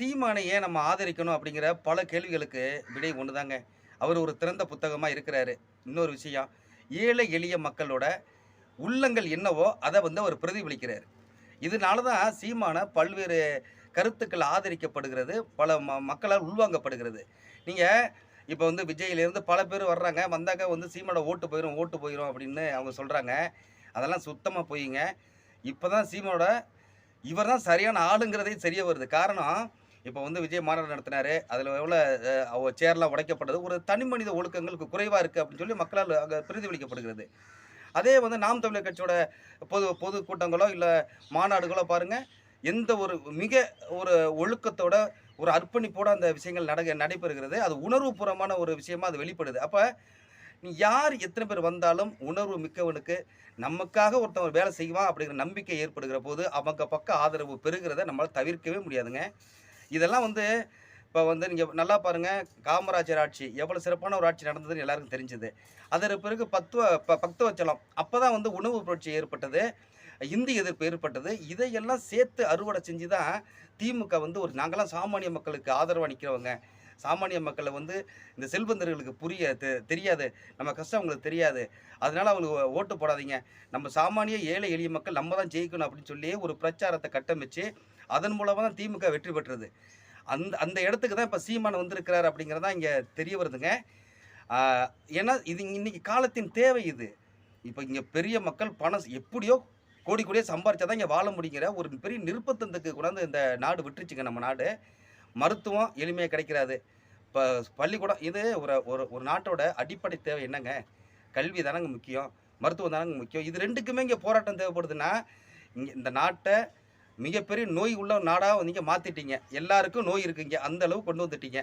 சீமானை ஏன் நம்ம ஆதரிக்கணும் அப்படிங்கிற பல கேள்விகளுக்கு விடை ஒன்று தாங்க அவர் ஒரு திறந்த புத்தகமாக இருக்கிறாரு. இன்னொரு விஷயம் ஏழை எளிய மக்களோட உள்ளங்கள் என்னவோ அதை வந்து அவர் பிரதிபலிக்கிறார். இதனால தான் சீமான பல்வேறு கருத்துக்கள் ஆதரிக்கப்படுகிறது பல ம மக்களால் உள்வாங்கப்படுகிறது. நீங்கள் இப்போ வந்து விஜயிலேருந்து பல பேர் வர்றாங்க வந்தாக்க வந்து சீமானோட ஓட்டு போயிடும் ஓட்டு போயிடும் அப்படின்னு அவங்க சொல்கிறாங்க அதெல்லாம் சுத்தமாக போயிங்க. இப்போ தான் சீமானோட இவர் தான் சரியான ஆளுங்கிறதே தெரிய வருது. காரணம் இப்போ வந்து விஜய் மாநாடு நடத்தினாரு. அதில் எவ்வளோ அவ சேர்லாம் உடைக்கப்பட்டது. ஒரு தனி மனித ஒழுக்கங்களுக்கு குறைவாக இருக்குது அப்படின்னு சொல்லி மக்களால் அங்கே பிரதிபலிக்கப்படுகிறது. அதே வந்து நாம் தமிழர் கட்சியோட பொது பொது கூட்டங்களோ இல்லை மாநாடுகளோ பாருங்கள் எந்த ஒரு மிக ஒரு ஒழுக்கத்தோட ஒரு அர்ப்பணிப்போடு அந்த விஷயங்கள் நட நடைபெறுகிறது. அது உணர்வுபூர்வமான ஒரு விஷயமா அது வெளிப்படுது. அப்போ நீ யார் எத்தனை பேர் வந்தாலும் உணர்வு மிக்கவனுக்கு நமக்காக ஒருத்தன் வேலை செய்வான் அப்படிங்கிற நம்பிக்கை ஏற்படுகிற போது அவங்க பக்கம் ஆதரவு பெறுகிறத நம்மளால் தவிர்க்கவே முடியாதுங்க. இதெல்லாம் வந்து இப்போ வந்து நீங்கள் நல்லா பாருங்கள் காமராஜர் ஆட்சி எவ்வளோ சிறப்பான ஒரு ஆட்சி நடந்ததுன்னு எல்லாருக்கும் தெரிஞ்சுது. அதற்கு பிறகு பத்துவ ப பக்தவச்சலம் அப்போ தான் வந்து உணவு புரட்சி ஏற்பட்டது இந்தி எதிர்ப்பு ஏற்பட்டது. இதையெல்லாம் சேர்த்து அறுவடை செஞ்சு தான் திமுக வந்து ஒரு நாங்களாம் சாமானிய மக்களுக்கு ஆதரவாக நிற்கிறவங்க சாமானிய மக்களை வந்து இந்த செல்வந்தர்களுக்கு புரிய தெ- தெரியாது. நம்ம கஷ்டம் அவங்களுக்கு தெரியாது. அதனால அவங்களுக்கு ஓட்டு போடாதீங்க. நம்ம சாமானிய ஏழை எளிய மக்கள் நம்ம தான் ஜெயிக்கணும் அப்படின்னு சொல்லி ஒரு பிரச்சாரத்தை கட்டமைச்சு அதன் மூலமாக தான் திமுக வெற்றி பெற்றது. அந்த அந்த இடத்துக்கு தான் இப்போ சீமான் வந்திருக்கிறார் அப்படிங்கிறது தான் இங்கே தெரிய வருதுங்க. ஏன்னா இது இன்றைக்கி காலத்தின் தேவை இது. இப்போ இங்கே பெரிய மக்கள் பணம் எப்படியோ கோடி கோடியே சம்பாரிச்சா தான் இங்கே வாழ முடியுங்கிற ஒரு பெரிய நிருப்பத்தந்துக்கு கொண்டாந்து இந்த நாடு விட்டுருச்சுங்க நம்ம நாடு. மருத்துவம் எளிமையாக கிடைக்கிறாது. இப்போ பள்ளிக்கூடம் இது ஒரு ஒரு ஒரு நாட்டோட அடிப்படை தேவை என்னங்க? கல்வி தானங்க முக்கியம் மருத்துவம் தானங்க முக்கியம். இது ரெண்டுக்குமே இங்கே போராட்டம் தேவைப்படுதுன்னா இங்கே இந்த நாட்டை மிகப்பெரிய நோய் உள்ள நாடாக நீங்கள் மாற்றிட்டீங்க எல்லாருக்கும் நோய் இருக்குங்க. அந்த அளவு கொண்டு வந்துட்டீங்க.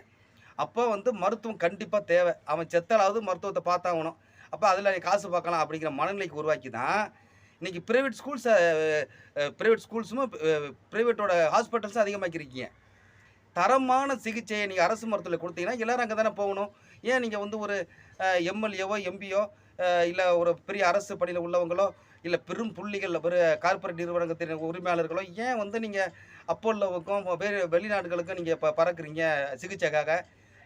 அப்போ வந்து மருத்துவம் கண்டிப்பாக தேவை. அவன் செத்தலாவது மருத்துவத்தை பார்த்தாகணும். அப்போ அதில் காசு பார்க்கலாம் அப்படிங்கிற மனநிலைக்கு உருவாக்கி தான் இன்றைக்கி ப்ரைவேட் ஸ்கூல்ஸை ப்ரைவேட் ஸ்கூல்ஸும் ப்ரைவேட்டோட ஹாஸ்பிட்டல்ஸும் அதிகமாக்கிருக்கீங்க தரமான சிகிச்சையை நீங்கள் அரசு மருத்துவத்தில் கொடுத்தீங்கன்னா எல்லோரும் அங்கே தானே போகணும். ஏன் நீங்கள் வந்து ஒரு எம்எல்ஏவோ எம்பியோ இல்லை ஒரு பெரிய அரசு பணியில் உள்ளவங்களோ இல்லை பெரும் புள்ளிகள் ஒரு கார்ப்பரேட் நிறுவனத்தின் உரிமையாளர்களோ ஏன் வந்து நீங்கள் அப்போல்லோவுக்கும் வேறு வெளிநாடுகளுக்கும் நீங்கள் இப்போ பறக்குறீங்க சிகிச்சைக்காக?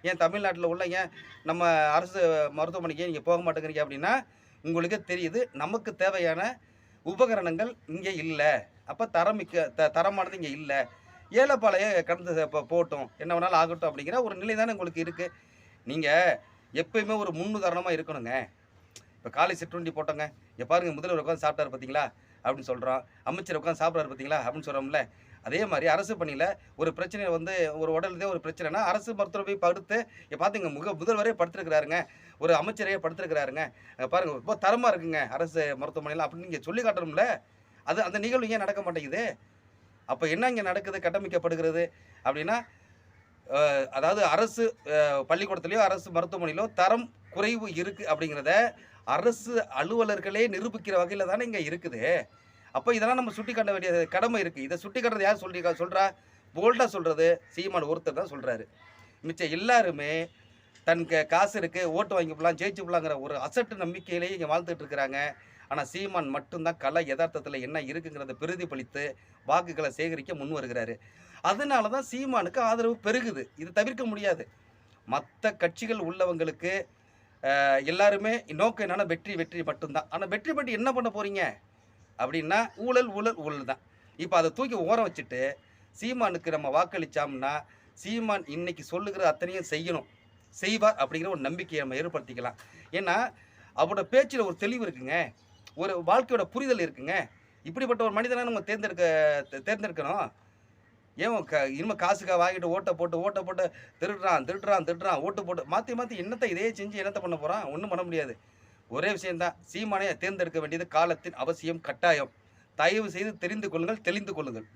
ஏன் தமிழ்நாட்டில் உள்ள ஏன் நம்ம அரசு மருத்துவமனைக்கு நீங்கள் போக மாட்டேங்கிறீங்க அப்படின்னா உங்களுக்கே தெரியுது நமக்கு தேவையான உபகரணங்கள் இங்கே இல்லை. அப்போ தரமிக்க த தரமானது இங்கே இல்லை. ஏலப்பாளைய கடந்து இப்போ போகட்டும். என்ன வேணாலும் ஆகட்டும் அப்படிங்கிற ஒரு நிலை தானே உங்களுக்கு இருக்குது நீங்கள் எப்பயுமே ஒரு முன்னுதாரணமாக இருக்கணுங்க. இப்போ காலை சிற்றுண்டி போட்டோங்க. இங்கே பாருங்கள் முதல்வர் உட்காந்து சாப்பிட்டாரு பார்த்தீங்களா அப்படின்னு சொல்கிறோம் அமைச்சர் உட்காந்து சாப்பிட்றாரு பார்த்தீங்களா அப்படின்னு சொல்கிறோம்ல அதே மாதிரி அரசு பணியில் ஒரு பிரச்சனை வந்து ஒரு உடலுதே ஒரு பிரச்சனைனா அரசு மருத்துவரை போய் படுத்து இங்கே பார்த்துங்க முக முதல்வரே படுத்துருக்கிறாருங்க. ஒரு அமைச்சரையே படுத்துருக்கிறாருங்க. பாருங்கள் ரொம்ப தரமாக இருக்குங்க அரசு மருத்துவமனையில். அப்படின்னு நீங்கள் சொல்லி காட்டணும்ல அது அந்த நிகழ்வு ஏன் நடக்க மாட்டேங்குது? அப்போ என்ன இங்கே நடக்குது? கட்டமைக்கப்படுகிறது? அப்படின்னா அதாவது அரசு அஹ், அரசு மருத்துவமனையிலோ தரம் குறைவு இருக்குது அப்படிங்கிறத அரசு அலுவலர்களே நிரூபிக்கிற வகையில் தானே இங்கே இருக்குது. அப்போ இதெல்லாம் நம்ம சுட்டி காட்ட வேண்டிய கடமை இருக்குது இதை சுட்டி காட்டுறது யார் சொல்லி சொல்கிறா போல்டாக சொல்கிறது சீமான் ஒருத்தர் தான் சொல்கிறாரு மிச்சம் எல்லாருமே தன் காசு இருக்குது ஓட்டு வாங்கி போடலாம் ஜெயிச்சு போடலாங்கிற ஒரு அசட்டு நம்பிக்கையிலேயே இங்கே வாழ்ந்துட்டு இருக்கிறாங்க. ஆனால் சீமான் மட்டும்தான் கலை யதார்த்தத்தில் என்ன இருக்குங்கிறத பிரதிபலித்து வாக்குகளை சேகரிக்க முன் வருகிறாரு. அதனால தான் சீமானுக்கு ஆதரவு பெருகுது. இது தவிர்க்க முடியாது. மற்ற கட்சிகள் உள்ளவங்களுக்கு எல்லாருமே நோக்கம் என்னென்னா வெற்றி வெற்றி மட்டும்தான். ஆனால் வெற்றி பெற்று என்ன பண்ண போகிறீங்க அப்படின்னா ஊழல் ஊழல் ஊழல் தான். இப்போ அதை தூக்கி ஓரம் வச்சுட்டு சீமானுக்கு நம்ம வாக்களிச்சோம்னா சீமான் இன்னைக்கு சொல்லுகிற அத்தனையும் செய்யணும். செய்வார் அப்படிங்கிற ஒரு நம்பிக்கையை நம்ம ஏற்படுத்திக்கலாம். ஏன்னா அவரோட பேச்சில் ஒரு தெளிவு இருக்குங்க. ஒரு வாழ்க்கையோட புரிதல் இருக்குங்க. இப்படிப்பட்ட ஒரு மனிதனை நம்ம தேர்ந்தெடுக்க தேர்ந்தெடுக்கணும். ஏன் க இனிமேல் காசுக்காக வாங்கிட்டு ஓட்டை போட்டு ஓட்டை போட்டு திருடுறான் திருடுறான் திருடுறான் ஓட்டு போட்டு மாற்றி மாற்றி என்னத்தை இதே செஞ்சு என்னத்தை பண்ண போகிறான் ஒன்றும் பண்ண முடியாது. ஒரே விஷயந்தான் சீமானையை தேர்ந்தெடுக்க வேண்டியது காலத்தின் அவசியம் கட்டாயம். தயவு செய்து தெரிந்து கொள்ளுங்கள் தெளிந்து கொள்ளுங்கள்.